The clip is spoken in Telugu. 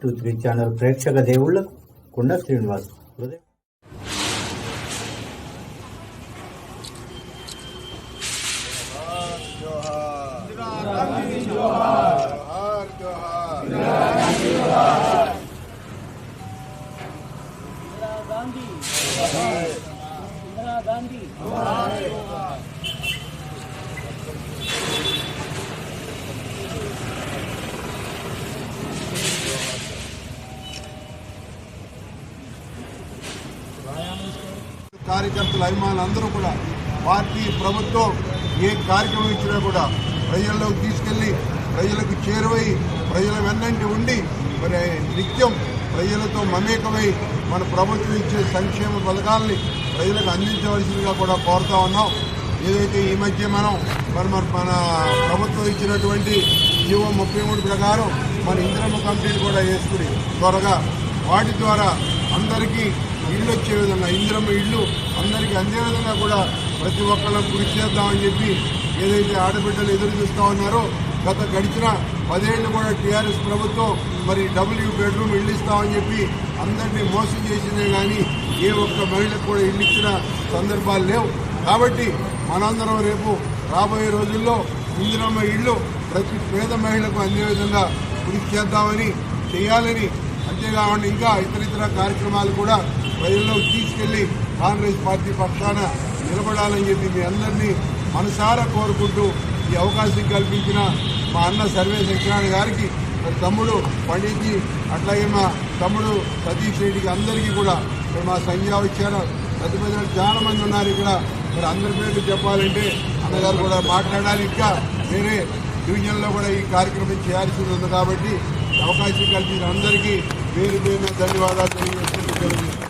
టూ త్రీ ఛానల్ ప్రేక్షక దేవుళ్లకు కుండ శ్రీనివాస్ హృదయ इंदिरा गांधी इंदिरा गांधी కార్యకర్తల అభిమానులు అందరూ కూడా పార్టీ ప్రభుత్వం ఏ కార్యక్రమం ఇచ్చినా కూడా ప్రజల్లోకి తీసుకెళ్ళి ప్రజలకు చేరువై ప్రజల వెన్నంటి ఉండి మరి నిత్యం ప్రజలతో మమేకమై మన ప్రభుత్వం ఇచ్చే సంక్షేమ పథకాలని ప్రజలకు అందించవలసిందిగా కూడా కోరుతా ఉన్నాం. ఏదైతే ఈ మధ్య మనం మరి మరి మన ప్రభుత్వం ఇచ్చినటువంటి జీవో ముప్పై మూడు ప్రకారం మన ఇంద్రమ్మ కమిటీని కూడా వేసుకుని త్వరగా వాటి ద్వారా అందరికీ ఇల్లు వచ్చే విధంగా ఇందిరమ్మ ఇల్లు అందరికీ అందే విధంగా కూడా ప్రతి ఒక్కళ్ళకు కృషి చేద్దామని చెప్పి ఏదైతే ఆడబిడ్డలు ఎదురు చూస్తా ఉన్నారో గత గడిచిన పదేళ్ళు కూడా టీఆర్ఎస్ ప్రభుత్వం మరి డబ్ల్యూ బెడ్రూమ్ ఇల్లు ఇస్తామని చెప్పి అందరినీ మోసం చేసిందే కానీ ఏ ఒక్క మహిళకు కూడా ఇల్లు ఇచ్చిన సందర్భాలు లేవు. కాబట్టి మనందరం రేపు రాబోయే రోజుల్లో ఇందిరమ్మ ఇల్లు ప్రతి పేద మహిళకు అందే విధంగా కృషి చేద్దామని చేయాలని అంతేకాకుండా ఇంకా ఇతర ఇతర కార్యక్రమాలు కూడా ప్రజల్లోకి తీసుకెళ్ళి కాంగ్రెస్ పార్టీ పక్షాన నిలబడాలని చెప్పి మీ అందరినీ మనసారా కోరుకుంటూ ఈ అవకాశం కల్పించిన మా అన్న సర్వే సత్యనారాయణ గారికి మరి తమ్ముడు పండిత్జీ అట్లాగే మా తమ్ముడు సతీష్ రెడ్డికి అందరికీ కూడా మరి మా సంధ్యా వచ్చారు పెద్ద పెద్ద చాలా మంది ఉన్నారు ఇక్కడ. మరి అందరి పేర్లు చెప్పాలంటే అన్నగారు కూడా మాట్లాడాలి. ఇంకా వేరే డివిజన్లో కూడా ఈ కార్యక్రమం చేయాల్సి ఉంది కాబట్టి అవకాశం కల్పించిన అందరికీ మీరు పేరున ధన్యవాదాలు తెలియజేస్తూ